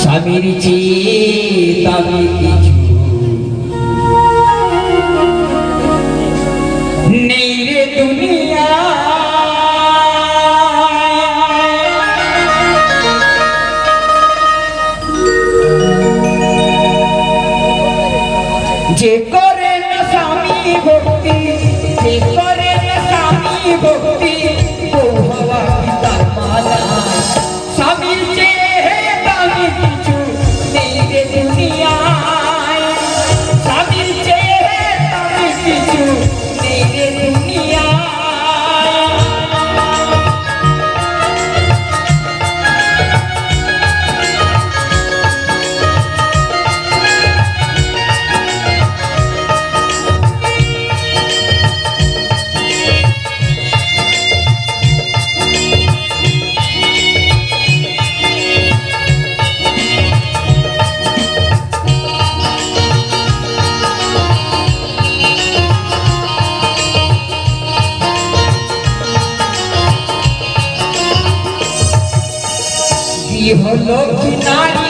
স্বামীর চেয়ে আমি কিছু নেই রে দুনিয়া। যে করে না স্বামী ভক্তি যে করে হলো কিনারি।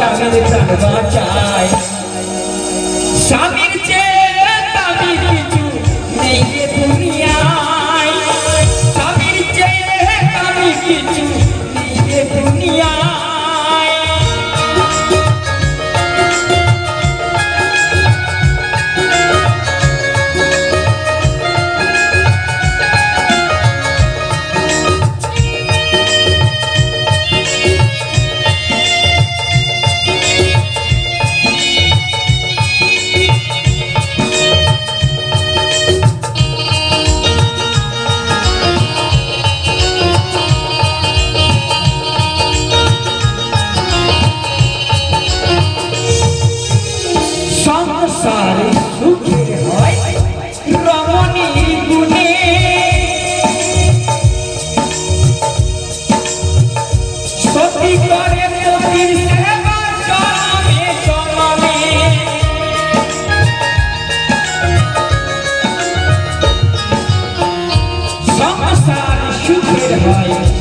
চাঁদের চাঁদ বাঁচায়। স্বামী yeah, you.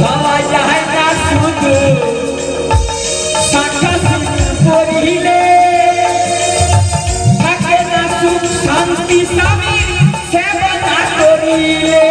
হওয়া যায় না শুধু। পড়িলে থাকে না সুখ শান্তি স্বামী সেবনা করিলে।